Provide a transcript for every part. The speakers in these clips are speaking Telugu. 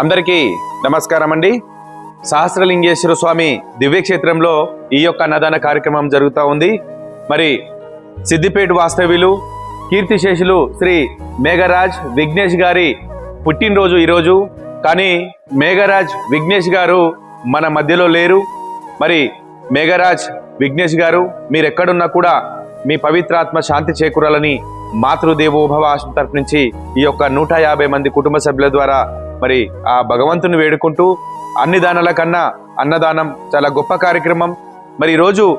అందరికీ నమస్కారం అండి సహస్రలింగేశ్వర స్వామి దివ్యక్షేత్రంలో ఈ యొక్క అన్నదాన కార్యక్రమం జరుగుతూ ఉంది. మరి సిద్దిపేట వాస్తవ్యులు కీర్తిశేషులు శ్రీ మేఘరాజ్ విఘ్నేష్ గారి పుట్టినరోజు ఈరోజు. కానీ మేఘరాజ్ విఘ్నేష్ గారు మన మధ్యలో లేరు. మరి మేఘరాజ్ విఘ్నేష్ గారు మీరు ఎక్కడున్నా కూడా మీ పవిత్రాత్మ శాంతి చేకూరాలని మాతృదేవోభవ ఆశ్రమం తరపు నుంచి ఈ యొక్క నూట యాభై మంది కుటుంబ సభ్యుల ద్వారా మరి ఆ భగవంతుని వేడుకుంటూ అన్ని దానాల కన్నా అన్నదానం చాలా గొప్ప కార్యక్రమం. మరి ఈరోజు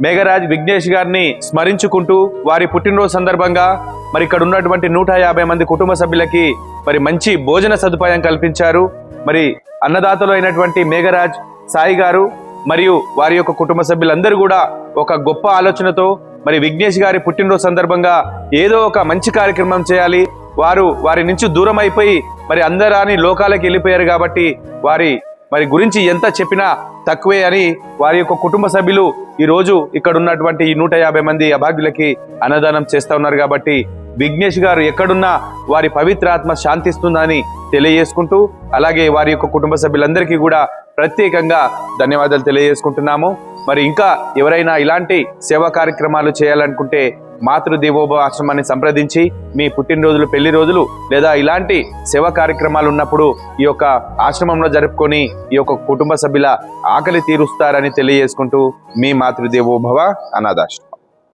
మేఘరాజ్ విఘ్నేష్ గారిని స్మరించుకుంటూ వారి పుట్టినరోజు సందర్భంగా మరి ఇక్కడ ఉన్నటువంటి నూట యాభై మంది కుటుంబ సభ్యులకి మరి మంచి భోజన సదుపాయం కల్పించారు. మరి అన్నదాతలు అయినటువంటి మేఘరాజ్ సాయి గారు మరియు వారి యొక్క కుటుంబ సభ్యులందరూ కూడా ఒక గొప్ప ఆలోచనతో మరి విఘ్నేష్ గారి పుట్టినరోజు సందర్భంగా ఏదో ఒక మంచి కార్యక్రమం చేయాలి. వారు వారి నుంచి దూరం అయిపోయి మరి అందరాని లోకాలకు వెళ్ళిపోయారు కాబట్టి వారి మరి గురించి ఎంత చెప్పినా తక్కువే అని వారి యొక్క కుటుంబ సభ్యులు ఈరోజు ఇక్కడ ఉన్నటువంటి ఈ నూట యాభై మంది అభాగ్యులకి అన్నదానం చేస్తూ ఉన్నారు కాబట్టి విఘ్నేష్ గారు ఎక్కడున్నా వారి పవిత్రాత్మ శాంతిస్తుందని తెలియజేసుకుంటూ అలాగే వారి యొక్క కుటుంబ సభ్యులందరికీ కూడా ప్రత్యేకంగా ధన్యవాదాలు తెలియజేసుకుంటున్నాము. మరి ఇంకా ఎవరైనా ఇలాంటి సేవా కార్యక్రమాలు చేయాలనుకుంటే మాతృదేవోభవ ఆశ్రమాన్ని సంప్రదించి మీ పుట్టినరోజులు పెళ్ళి రోజులు లేదా ఇలాంటి సేవా కార్యక్రమాలు ఉన్నప్పుడు ఈ యొక్క ఆశ్రమంలో జరుపుకొని ఈ యొక్క కుటుంబ సభ్యుల ఆకలి తీరుస్తారని తెలియజేసుకుంటూ మీ మాతృదేవోభవ అనాథాశ్రమం.